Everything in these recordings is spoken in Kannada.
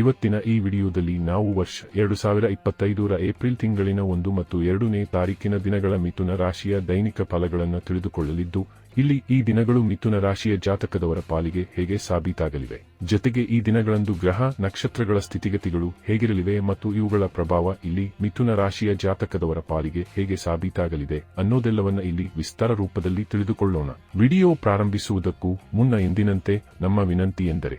ಇವತ್ತಿನ ಈ ವಿಡಿಯೋದಲ್ಲಿ ನಾವು ವರ್ಷ ಎರಡು ಸಾವಿರ ಇಪ್ಪತ್ತೈದರ ಏಪ್ರಿಲ್ ತಿಂಗಳಿನ ಒಂದು ಮತ್ತು ಎರಡನೇ ತಾರೀಕಿನ ದಿನಗಳ ಮಿಥುನ ರಾಶಿಯ ದೈನಿಕ ಫಲಗಳನ್ನು ತಿಳಿದುಕೊಳ್ಳಲಿದ್ದು, ಇಲ್ಲಿ ಈ ದಿನಗಳು ಮಿಥುನ ರಾಶಿಯ ಜಾತಕದವರ ಪಾಲಿಗೆ ಹೇಗೆ ಸಾಬೀತಾಗಲಿವೆ. ಜೊತೆಗೆ ಈ ದಿನಗಳಂದು ಗ್ರಹ, ನಕ್ಷತ್ರಗಳ ಸ್ಥಿತಿಗತಿಗಳು ಹೇಗಿರಲಿವೆ ಮತ್ತು ಇವುಗಳ ಪ್ರಭಾವ ಇಲ್ಲಿ ಮಿಥುನ ರಾಶಿಯ ಜಾತಕದವರ ಪಾಲಿಗೆ ಹೇಗೆ ಸಾಬೀತಾಗಲಿದೆ ಅನ್ನೋದೆಲ್ಲವನ್ನ ಇಲ್ಲಿ ವಿಸ್ತಾರ ರೂಪದಲ್ಲಿ ತಿಳಿದುಕೊಳ್ಳೋಣ. ವಿಡಿಯೋ ಪ್ರಾರಂಭಿಸುವುದಕ್ಕೂ ಮುನ್ನ ಎಂದಿನಂತೆ ನಮ್ಮ ವಿನಂತಿ ಎಂದರೆ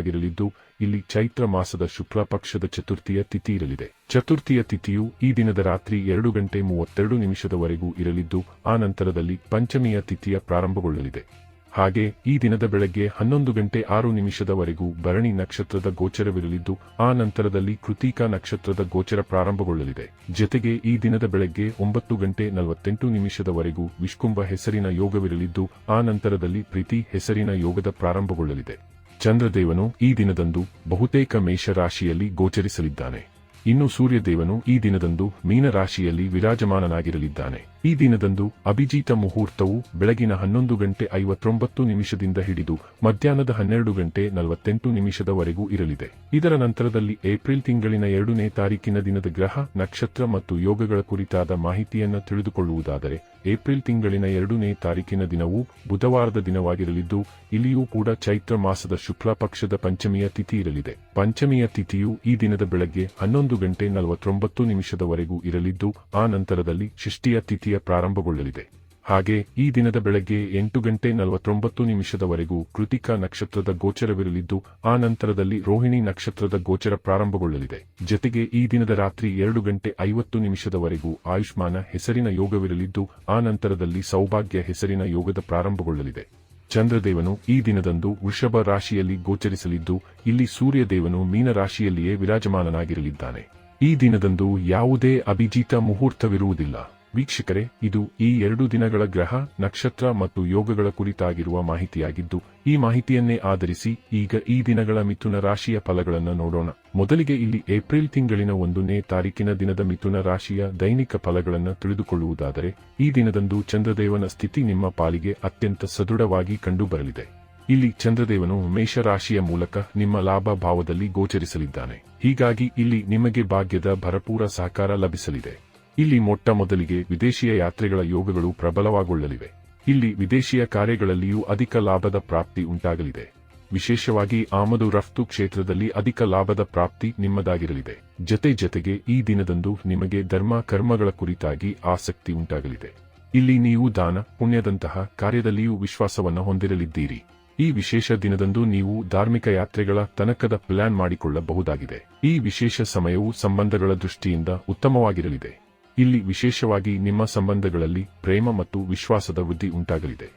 ದಿನವಾಗಿರಲಿದ್ದು ಇಲ್ಲಿ ಚೈತ್ರ ಮಾಸದ ಶುಕ್ಲ ಪಕ್ಷದ ಚತುರ್ಥಿಯ ತಿಥಿ ಇರಲಿದೆ. ಚತುರ್ಥಿಯ ತಿಥಿಯು ಈ ದಿನದ ರಾತ್ರಿ ಎರಡು ಗಂಟೆ ಮೂವತ್ತೆರಡು ನಿಮಿಷದವರೆಗೂ ಇರಲಿದ್ದು, ಆ ನಂತರದಲ್ಲಿ ಪಂಚಮಿಯ ತಿಥಿಯ ಪ್ರಾರಂಭಗೊಳ್ಳಲಿದೆ. ಹಾಗೆ, ಈ ದಿನದ ಬೆಳಗ್ಗೆ ಹನ್ನೊಂದು ಗಂಟೆ ಆರು ನಿಮಿಷದವರೆಗೂ ಭರಣಿ ನಕ್ಷತ್ರದ ಗೋಚರವಿರಲಿದ್ದು, ಆ ನಂತರದಲ್ಲಿ ಕೃತಿಕಾ ನಕ್ಷತ್ರದ ಗೋಚರ ಪ್ರಾರಂಭಗೊಳ್ಳಲಿದೆ. ಜೊತೆಗೆ ಈ ದಿನದ ಬೆಳಗ್ಗೆ ಒಂಬತ್ತು ಗಂಟೆ ನಲವತ್ತೆಂಟು ನಿಮಿಷದವರೆಗೂ ವಿಷ್ಕುಂಭ ಹೆಸರಿನ ಯೋಗವಿರಲಿದ್ದು, ಆ ನಂತರದಲ್ಲಿ ಪ್ರೀತಿ ಹೆಸರಿನ ಯೋಗದ ಪ್ರಾರಂಭಗೊಳ್ಳಲಿದೆ. ಚಂದ್ರದೇವನು ಈ ದಿನದಂದು ಬಹುತೇಕ ಮೇಷರಾಶಿಯಲ್ಲಿ ಗೋಚರಿಸಲಿದ್ದಾನೆ. ಇನ್ನು ಸೂರ್ಯದೇವನು ಈ ದಿನದಂದು ಮೀನರಾಶಿಯಲ್ಲಿ ವಿರಾಜಮಾನನಾಗಿರಲಿದ್ದಾನೆ. ಈ ದಿನದಂದು ಅಭಿಜಿತ ಮುಹೂರ್ತವು ಬೆಳಗಿನ ಹನ್ನೊಂದು ಗಂಟೆ ಐವತ್ತೊಂಬತ್ತು ನಿಮಿಷದಿಂದ ಹಿಡಿದು ಮಧ್ಯಾಹ್ನದ ಹನ್ನೆರಡು ಗಂಟೆ ನಲವತ್ತೆಂಟು ನಿಮಿಷದವರೆಗೂ ಇರಲಿದೆ. ಇದರ ನಂತರದಲ್ಲಿ ಏಪ್ರಿಲ್ ತಿಂಗಳಿನ ಎರಡನೇ ತಾರೀಕಿನ ದಿನದ ಗ್ರಹ, ನಕ್ಷತ್ರ ಮತ್ತು ಯೋಗಗಳ ಕುರಿತಾದ ಮಾಹಿತಿಯನ್ನು ತಿಳಿದುಕೊಳ್ಳುವುದಾದರೆ, ಏಪ್ರಿಲ್ ತಿಂಗಳಿನ ಎರಡನೇ ತಾರೀಕಿನ ದಿನವು ಬುಧವಾರದ ದಿನವಾಗಿರಲಿದ್ದು, ಇಲ್ಲಿಯೂ ಕೂಡ ಚೈತ್ರ ಮಾಸದ ಶುಕ್ಲ ಪಕ್ಷದ ಪಂಚಮಿಯ ತಿಥಿ ಇರಲಿದೆ. ಪಂಚಮಿಯ ತಿಥಿಯು ಈ ದಿನದ ಬೆಳಗ್ಗೆ ಹನ್ನೊಂದು ಗಂಟೆ ನಲವತ್ತೊಂಬತ್ತು ನಿಮಿಷದವರೆಗೂ ಇರಲಿದ್ದು, ಆ ನಂತರದಲ್ಲಿ ಷಷ್ಠಿಯ ತಿಥಿಯ ಪ್ರಾರಂಭಗೊಳ್ಳಲಿದೆ. ಹಾಗೆ ಈ ದಿನದ ಬೆಳಗ್ಗೆ ಎಂಟು ಗಂಟೆ ನಲವತ್ತೊಂಬತ್ತು ನಿಮಿಷದವರೆಗೂ ಕೃತಿಕಾ ನಕ್ಷತ್ರದ ಗೋಚರವಿರಲಿದ್ದು, ಆ ನಂತರದಲ್ಲಿ ರೋಹಿಣಿ ನಕ್ಷತ್ರದ ಗೋಚರ ಪ್ರಾರಂಭಗೊಳ್ಳಲಿದೆ. ಜೊತೆಗೆ ಈ ದಿನದ ರಾತ್ರಿ ಎರಡು ಗಂಟೆ ಐವತ್ತು ನಿಮಿಷದವರೆಗೂ ಆಯುಷ್ಮಾನ ಹೆಸರಿನ ಯೋಗವಿರಲಿದ್ದು, ಆ ನಂತರದಲ್ಲಿ ಸೌಭಾಗ್ಯ ಹೆಸರಿನ ಯೋಗದ ಪ್ರಾರಂಭಗೊಳ್ಳಲಿದೆ. ಚಂದ್ರದೇವನು ಈ ದಿನದಂದು ವೃಷಭ ರಾಶಿಯಲ್ಲಿ ಗೋಚರಿಸಲಿದ್ದು, ಇಲ್ಲಿ ಸೂರ್ಯದೇವನು ಮೀನರಾಶಿಯಲ್ಲಿಯೇ ವಿರಾಜಮಾನನಾಗಿರಲಿದ್ದಾನೆ. ಈ ದಿನದಂದು ಯಾವುದೇ ಅಭಿಜಿತ ಮುಹೂರ್ತವಿರುವುದಿಲ್ಲ. ವೀಕ್ಷಕರೇ, ಇದು ಈ ಎರಡು ದಿನಗಳ ಗ್ರಹ, ನಕ್ಷತ್ರ ಮತ್ತು ಯೋಗಗಳ ಕುರಿತಾಗಿರುವ ಮಾಹಿತಿಯಾಗಿದ್ದು, ಈ ಮಾಹಿತಿಯನ್ನೇ ಆಧರಿಸಿ ಈಗ ಈ ದಿನಗಳ ಮಿಥುನ ರಾಶಿಯ ಫಲಗಳನ್ನು ನೋಡೋಣ. ಮೊದಲಿಗೆ ಇಲ್ಲಿ ಏಪ್ರಿಲ್ ತಿಂಗಳಿನ ಒಂದನೇ ತಾರೀಕಿನ ದಿನದ ಮಿಥುನ ರಾಶಿಯ ದೈನಿಕ ಫಲಗಳನ್ನು ತಿಳಿದುಕೊಳ್ಳುವುದಾದರೆ, ಈ ದಿನದಂದು ಚಂದ್ರದೇವನ ಸ್ಥಿತಿ ನಿಮ್ಮ ಪಾಲಿಗೆ ಅತ್ಯಂತ ಸದೃಢವಾಗಿ ಕಂಡುಬರಲಿದೆ. ಇಲ್ಲಿ ಚಂದ್ರದೇವನು ಮೇಷರಾಶಿಯ ಮೂಲಕ ನಿಮ್ಮ ಲಾಭ ಭಾವದಲ್ಲಿ ಗೋಚರಿಸಲಿದ್ದಾನೆ. ಹೀಗಾಗಿ ಇಲ್ಲಿ ನಿಮಗೆ ಭಾಗ್ಯದ ಭರಪೂರ ಸಹಕಾರ ಲಭಿಸಲಿದೆ. ಇಲ್ಲಿ ಮೊಟ್ಟ ಮೊದಲಿಗೆ ವಿದೇಶಿಯ ಯಾತ್ರೆಗಳ ಯೋಗಗಳು ಪ್ರಬಲವಾಗೊಳ್ಳಲಿವೆ. ಇಲ್ಲಿ ವಿದೇಶಿಯ ಕಾರ್ಯಗಳಲ್ಲಿಯೂ ಅಧಿಕ ಲಾಭದ ಪ್ರಾಪ್ತಿ ಉಂಟಾಗಲಿದೆ. ವಿಶೇಷವಾಗಿ ಆಮದು ರಫ್ತು ಕ್ಷೇತ್ರದಲ್ಲಿ ಅಧಿಕ ಲಾಭದ ಪ್ರಾಪ್ತಿ ನಿಮ್ಮದಾಗಿರಲಿದೆ. ಜತೆ ಜತೆಗೆ ಈ ದಿನದಂದು ನಿಮಗೆ ಧರ್ಮ ಕರ್ಮಗಳ ಕುರಿತಾಗಿ ಆಸಕ್ತಿ ಉಂಟಾಗಲಿದೆ. ಇಲ್ಲಿ ನೀವು ದಾನ, ಪುಣ್ಯದಂತಹ ಕಾರ್ಯದಲ್ಲಿಯೂ ವಿಶ್ವಾಸವನ್ನು ಹೊಂದಿರಲಿದ್ದೀರಿ. ಈ ವಿಶೇಷ ದಿನದಂದು ನೀವು ಧಾರ್ಮಿಕ ಯಾತ್ರೆಗಳ ತನಕದ ಪ್ಲಾನ್ ಮಾಡಿಕೊಳ್ಳಬಹುದಾಗಿದೆ. ಈ ವಿಶೇಷ ಸಮಯವು ಸಂಬಂಧಗಳ ದೃಷ್ಟಿಯಿಂದ ಉತ್ತಮವಾಗಿರಲಿದೆ. ಇಲ್ಲಿ ವಿಶೇಷವಾಗಿ ನಿಮ್ಮ ಸಂಬಂಧಗಳಲ್ಲಿ ಪ್ರೇಮ ಮತ್ತು ವಿಶ್ವಾಸದ ವೃದ್ಧಿ ಉಂಟಾಗಲಿದೆ.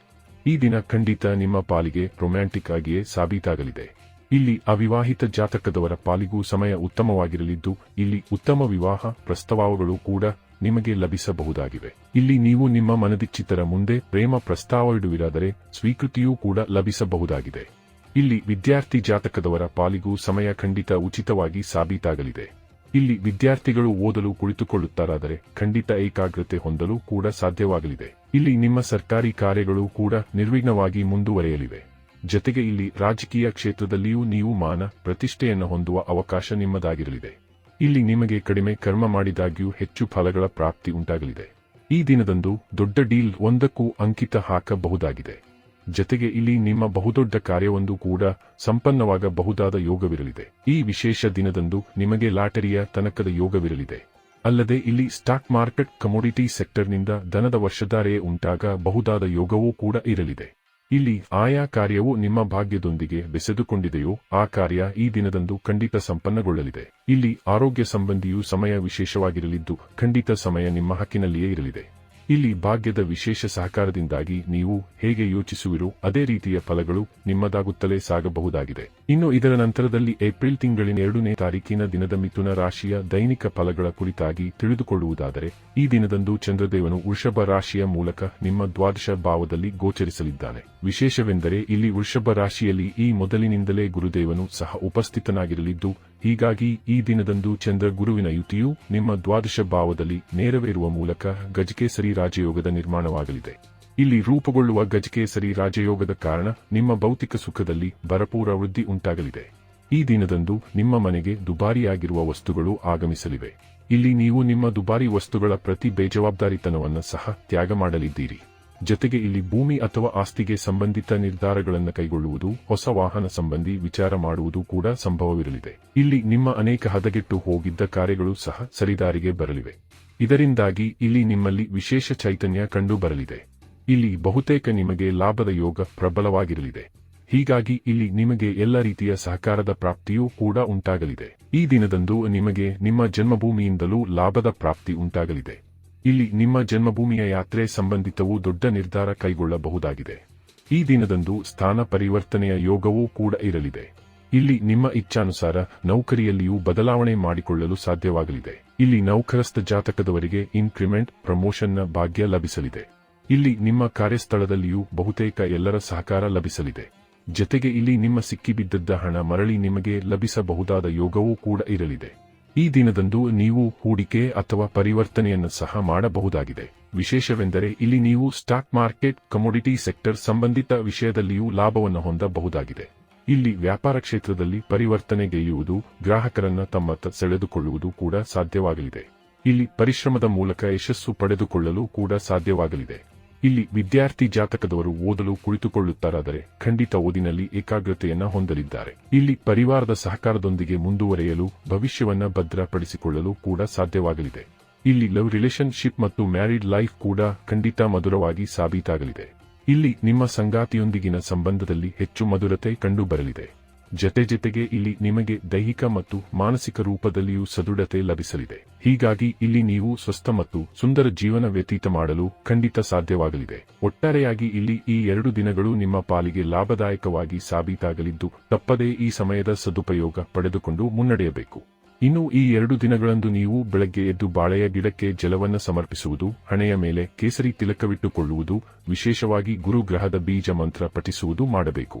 ಈ ದಿನ ಖಂಡಿತ ನಿಮ್ಮ ಪಾಲಿಗೆ ರೊಮ್ಯಾಂಟಿಕ್ ಆಗಿಯೇ ಸಾಬೀತಾಗಲಿದೆ. ಇಲ್ಲಿ ಅವಿವಾಹಿತ ಜಾತಕದವರ ಪಾಲಿಗೂ ಸಮಯ ಉತ್ತಮವಾಗಿರಲಿದ್ದು, ಇಲ್ಲಿ ಉತ್ತಮ ವಿವಾಹ ಪ್ರಸ್ತಾವಗಳು ಕೂಡ ನಿಮಗೆ ಲಭಿಸಬಹುದಾಗಿವೆ. ಇಲ್ಲಿ ನೀವು ನಿಮ್ಮ ಮನದಿಚ್ಚಿತರ ಮುಂದೆ ಪ್ರೇಮ ಪ್ರಸ್ತಾವವಿಡುವಿರಾದರೆ ಸ್ವೀಕೃತಿಯೂ ಕೂಡ ಲಭಿಸಬಹುದಾಗಿದೆ. ಇಲ್ಲಿ ವಿದ್ಯಾರ್ಥಿ ಜಾತಕದವರ ಪಾಲಿಗೂ ಸಮಯ ಖಂಡಿತ ಉಚಿತವಾಗಿ ಸಾಬೀತಾಗಲಿದೆ. ಇಲ್ಲಿ ವಿದ್ಯಾರ್ಥಿಗಳು ಓದಲು ಕುಳಿತುಕೊಳ್ಳುತ್ತಾರಾದರೆ ಖಂಡಿತ ಏಕಾಗ್ರತೆ ಹೊಂದಲು ಕೂಡ ಸಾಧ್ಯವಾಗಲಿದೆ. ಇಲ್ಲಿ ನಿಮ್ಮ ಸರ್ಕಾರಿ ಕಾರ್ಯಗಳು ಕೂಡ ನಿರ್ವಿಘ್ನವಾಗಿ ಮುಂದುವರೆಯಲಿವೆ. ಜತೆಗೆ ಇಲ್ಲಿ ರಾಜಕೀಯ ಕ್ಷೇತ್ರದಲ್ಲಿಯೂ ನೀವು ಮಾನ, ಪ್ರತಿಷ್ಠೆಯನ್ನು ಹೊಂದುವ ಅವಕಾಶ ನಿಮ್ಮದಾಗಿರಲಿದೆ. ಇಲ್ಲಿ ನಿಮಗೆ ಕಡಿಮೆ ಕರ್ಮ ಮಾಡಿದಾಗ್ಯೂ ಹೆಚ್ಚು ಫಲಗಳ ಪ್ರಾಪ್ತಿ ಉಂಟಾಗಲಿದೆ. ಈ ದಿನದಂದು ದೊಡ್ಡ ಡೀಲ್ ಒಂದಕ್ಕೂ ಅಂಕಿತ ಹಾಕಬಹುದಾಗಿದೆ. ಜತೆಗೆ ಇಲ್ಲಿ ನಿಮ್ಮ ಬಹುದೊಡ್ಡ ಕಾರ್ಯವೊಂದು ಕೂಡ ಸಂಪನ್ನವಾಗಬಹುದಾದ ಯೋಗವಿರಲಿದೆ. ಈ ವಿಶೇಷ ದಿನದಂದು ನಿಮಗೆ ಲಾಟರಿಯ ತನಕದ ಯೋಗವಿರಲಿದೆ. ಅಲ್ಲದೆ ಇಲ್ಲಿ ಸ್ಟಾಕ್ ಮಾರ್ಕೆಟ್ ಕಮೋಡಿಟಿ ಸೆಕ್ಟರ್ನಿಂದ ದನದ ವರ್ಷಧಾರೆಯೇ ಉಂಟಾಗಬಹುದಾದ ಯೋಗವೂ ಕೂಡ ಇರಲಿದೆ. ಇಲ್ಲಿ ಆಯಾ ಕಾರ್ಯವು ನಿಮ್ಮ ಭಾಗ್ಯದೊಂದಿಗೆ ಬೆಸೆದುಕೊಂಡಿದೆಯೋ ಆ ಕಾರ್ಯ ಈ ದಿನದಂದು ಖಂಡಿತ ಸಂಪನ್ನಗೊಳ್ಳಲಿದೆ. ಇಲ್ಲಿ ಆರೋಗ್ಯ ಸಂಬಂಧಿಯೂ ಸಮಯ ವಿಶೇಷವಾಗಿರಲಿದ್ದು ಖಂಡಿತ ಸಮಯ ನಿಮ್ಮ ಹಕ್ಕಿನಲ್ಲಿಯೇ ಇರಲಿದೆ. ಇಲ್ಲಿ ಭಾಗ್ಯದ ವಿಶೇಷ ಸಹಕಾರದಿಂದಾಗಿ ನೀವು ಹೇಗೆ ಯೋಚಿಸುವಿರೋ ಅದೇ ರೀತಿಯ ಫಲಗಳು ನಿಮ್ಮದಾಗುತ್ತಲೇ ಸಾಗಬಹುದಾಗಿದೆ. ಇನ್ನು ಇದರ ನಂತರದಲ್ಲಿ ಏಪ್ರಿಲ್ ತಿಂಗಳಿನ ಎರಡನೇ ತಾರೀಕಿನ ದಿನದ ಮಿಥುನ ರಾಶಿಯ ದೈನಿಕ ಫಲಗಳ ಕುರಿತಾಗಿ ತಿಳಿದುಕೊಳ್ಳುವುದಾದರೆ, ಈ ದಿನದಂದು ಚಂದ್ರದೇವನು ವೃಷಭ ರಾಶಿಯ ಮೂಲಕ ನಿಮ್ಮ ದ್ವಾದಶ ಭಾವದಲ್ಲಿ ಗೋಚರಿಸಲಿದ್ದಾನೆ. ವಿಶೇಷವೆಂದರೆ ಇಲ್ಲಿ ವೃಷಭ ರಾಶಿಯಲ್ಲಿ ಈ ಮೊದಲಿನಿಂದಲೇ ಗುರುದೇವನು ಸಹ ಉಪಸ್ಥಿತನಾಗಿರಲಿದ್ದು ಹೀಗಾಗಿ ಈ ದಿನದಂದು ಚಂದ್ರ ಗುರುವಿನ ಯುತಿಯು ನಿಮ್ಮ ದ್ವಾದಶ ಭಾವದಲ್ಲಿ ನೇರವೇರುವ ಮೂಲಕ ಗಜಕೇಸರಿ ರಾಜಯೋಗದ ನಿರ್ಮಾಣವಾಗಲಿದೆ. ಇಲ್ಲಿ ರೂಪುಗೊಳ್ಳುವ ಗಜಕೇಸರಿ ರಾಜಯೋಗದ ಕಾರಣ ನಿಮ್ಮ ಭೌತಿಕ ಸುಖದಲ್ಲಿ ಭರಪೂರ ವೃದ್ಧಿ ಉಂಟಾಗಲಿದೆ. ಈ ದಿನದಂದು ನಿಮ್ಮ ಮನೆಗೆ ದುಬಾರಿಯಾಗಿರುವ ವಸ್ತುಗಳು ಆಗಮಿಸಲಿವೆ. ಇಲ್ಲಿ ನೀವು ನಿಮ್ಮ ದುಬಾರಿ ವಸ್ತುಗಳ ಪ್ರತಿ ಬೇಜವಾಬ್ದಾರಿತನವನ್ನು ಸಹ ತ್ಯಾಗ ಮಾಡಲಿದ್ದೀರಿ. ಜೊತೆಗೆ ಇಲ್ಲಿ ಭೂಮಿ ಅಥವಾ ಆಸ್ತಿಗೆ ಸಂಬಂಧಿತ ನಿರ್ಧಾರಗಳನ್ನು ಕೈಗೊಳ್ಳುವುದು, ಹೊಸ ವಾಹನ ಸಂಬಂಧಿ ವಿಚಾರ ಮಾಡುವುದು ಕೂಡ ಸಂಭವವಿರಲಿದೆ. ಇಲ್ಲಿ ನಿಮ್ಮ ಅನೇಕ ಹದಗೆಟ್ಟು ಹೋಗಿದ್ದ ಕಾರ್ಯಗಳು ಸಹ ಸರಿದಾರಿಗೆ ಬರಲಿವೆ. ಇದರಿಂದಾಗಿ ಇಲ್ಲಿ ನಿಮ್ಮಲ್ಲಿ ವಿಶೇಷ ಚೈತನ್ಯ ಕಂಡು ಬರಲಿದೆ. ಇಲ್ಲಿ ಬಹುತೇಕ ನಿಮಗೆ ಲಾಭದ ಯೋಗ ಪ್ರಬಲವಾಗಿರಲಿದೆ. ಹೀಗಾಗಿ ಇಲ್ಲಿ ನಿಮಗೆ ಎಲ್ಲ ರೀತಿಯ ಸಹಕಾರದ ಪ್ರಾಪ್ತಿಯೂ ಕೂಡ ಉಂಟಾಗಲಿದೆ. ಈ ದಿನದಂದು ನಿಮಗೆ ನಿಮ್ಮ ಜನ್ಮಭೂಮಿಯಿಂದಲೂ ಲಾಭದ ಪ್ರಾಪ್ತಿ ಉಂಟಾಗಲಿದೆ. ಇಲ್ಲಿ ನಿಮ್ಮ ಜನ್ಮಭೂಮಿಯ ಯಾತ್ರೆ ಸಂಬಂಧಿತವೂ ದೊಡ್ಡ ನಿರ್ಧಾರ ಕೈಗೊಳ್ಳಬಹುದಾಗಿದೆ. ಈ ದಿನದಂದು ಸ್ಥಾನ ಪರಿವರ್ತನೆಯ ಯೋಗವೂ ಕೂಡ ಇರಲಿದೆ. ಇಲ್ಲಿ ನಿಮ್ಮ ಇಚ್ಛಾನುಸಾರ ನೌಕರಿಯಲ್ಲಿಯೂ ಬದಲಾವಣೆ ಮಾಡಿಕೊಳ್ಳಲು ಸಾಧ್ಯವಾಗಲಿದೆ. ಇಲ್ಲಿ ನೌಕರಸ್ಥ ಜಾತಕದವರಿಗೆ ಇನ್ಕ್ರಿಮೆಂಟ್ ಪ್ರಮೋಷನ್ನ ಭಾಗ್ಯ ಲಭಿಸಲಿದೆ. ಇಲ್ಲಿ ನಿಮ್ಮ ಕಾರ್ಯಸ್ಥಳದಲ್ಲಿಯೂ ಬಹುತೇಕ ಎಲ್ಲರ ಸಹಕಾರ ಲಭಿಸಲಿದೆ. ಜತೆಗೆ ಇಲ್ಲಿ ನಿಮ್ಮ ಸಿಕ್ಕಿಬಿದ್ದದ್ದ ಹಣ ಮರಳಿ ನಿಮಗೆ ಲಭಿಸಬಹುದಾದ ಯೋಗವೂ ಕೂಡ ಇರಲಿದೆ. ಈ ದಿನದಂದು ನೀವು ಹೂಡಿಕೆ ಅಥವಾ ಪರಿವರ್ತನೆಯನ್ನು ಸಹ ಮಾಡಬಹುದಾಗಿದೆ. ವಿಶೇಷವೆಂದರೆ ಇಲ್ಲಿ ನೀವು ಸ್ಟಾಕ್ ಮಾರ್ಕೆಟ್, ಕಮೋಡಿಟಿ ಸೆಕ್ಟರ್ ಸಂಬಂಧಿತ ವಿಷಯದಲ್ಲಿಯೂ ಲಾಭವನ್ನು ಹೊಂದಬಹುದಾಗಿದೆ. ಇಲ್ಲಿ ವ್ಯಾಪಾರ ಕ್ಷೇತ್ರದಲ್ಲಿ ಪರಿವರ್ತನೆಗೆಯುವುದು ಗ್ರಾಹಕರನ್ನು ತಮ್ಮತ್ತ ಸೆಳೆದುಕೊಳ್ಳುವುದು ಕೂಡ ಸಾಧ್ಯವಾಗಲಿದೆ. ಇಲ್ಲಿ ಪರಿಶ್ರಮದ ಮೂಲಕ ಯಶಸ್ಸು ಪಡೆದುಕೊಳ್ಳಲು ಕೂಡ ಸಾಧ್ಯವಾಗಲಿದೆ. ಇಲ್ಲಿ ವಿದ್ಯಾರ್ಥಿ ಜಾತಕದವರು ಓದಲು ಕುಳಿತುಕೊಳ್ಳುತ್ತಾರಾದರೆ ಖಂಡಿತ ಓದಿನಲ್ಲಿ ಏಕಾಗ್ರತೆಯನ್ನ ಹೊಂದಲಿದ್ದಾರೆ. ಇಲ್ಲಿ ಪರಿವಾರದ ಸಹಕಾರದೊಂದಿಗೆ ಮುಂದುವರೆಯಲು ಭವಿಷ್ಯವನ್ನ ಭದ್ರಪಡಿಸಿಕೊಳ್ಳಲು ಕೂಡ ಸಾಧ್ಯವಾಗಲಿದೆ. ಇಲ್ಲಿ ಲವ್ ರಿಲೇಶನ್ಶಿಪ್ ಮತ್ತು ಮ್ಯಾರಿಡ್ ಲೈಫ್ ಕೂಡ ಖಂಡಿತ ಮಧುರವಾಗಿ ಸಾಬೀತಾಗಲಿದೆ. ಇಲ್ಲಿ ನಿಮ್ಮ ಸಂಗಾತಿಯೊಂದಿಗಿನ ಸಂಬಂಧದಲ್ಲಿ ಹೆಚ್ಚು ಮಧುರತೆ ಕಂಡುಬರಲಿದೆ. ಜತೆ ಜತೆಗೆ ಇಲ್ಲಿ ನಿಮಗೆ ದೈಹಿಕ ಮತ್ತು ಮಾನಸಿಕ ರೂಪದಲ್ಲಿಯೂ ಸದೃಢತೆ ಲಭಿಸಲಿದೆ. ಹೀಗಾಗಿ ಇಲ್ಲಿ ನೀವು ಸ್ವಸ್ಥ ಮತ್ತು ಸುಂದರ ಜೀವನ ವ್ಯತೀತ ಮಾಡಲು ಖಂಡಿತ ಸಾಧ್ಯವಾಗಲಿದೆ. ಒಟ್ಟಾರೆಯಾಗಿ ಇಲ್ಲಿ ಈ ಎರಡು ದಿನಗಳು ನಿಮ್ಮ ಪಾಲಿಗೆ ಲಾಭದಾಯಕವಾಗಿ ಸಾಬೀತಾಗಲಿದ್ದು, ತಪ್ಪದೇ ಈ ಸಮಯದ ಸದುಪಯೋಗ ಪಡೆದುಕೊಂಡು ಮುನ್ನಡೆಯಬೇಕು. ಇನ್ನು ಈ ಎರಡು ದಿನಗಳಂದು ನೀವು ಬೆಳಗ್ಗೆ ಎದ್ದು ಬಾಳೆಯ ಗಿಡಕ್ಕೆ ಜಲವನ್ನು ಸಮರ್ಪಿಸುವುದು, ಹಣೆಯ ಮೇಲೆ ಕೇಸರಿ ತಿಲಕವಿಟ್ಟುಕೊಳ್ಳುವುದು, ವಿಶೇಷವಾಗಿ ಗುರುಗ್ರಹದ ಬೀಜ ಮಂತ್ರ ಪಠಿಸುವುದು ಮಾಡಬೇಕು.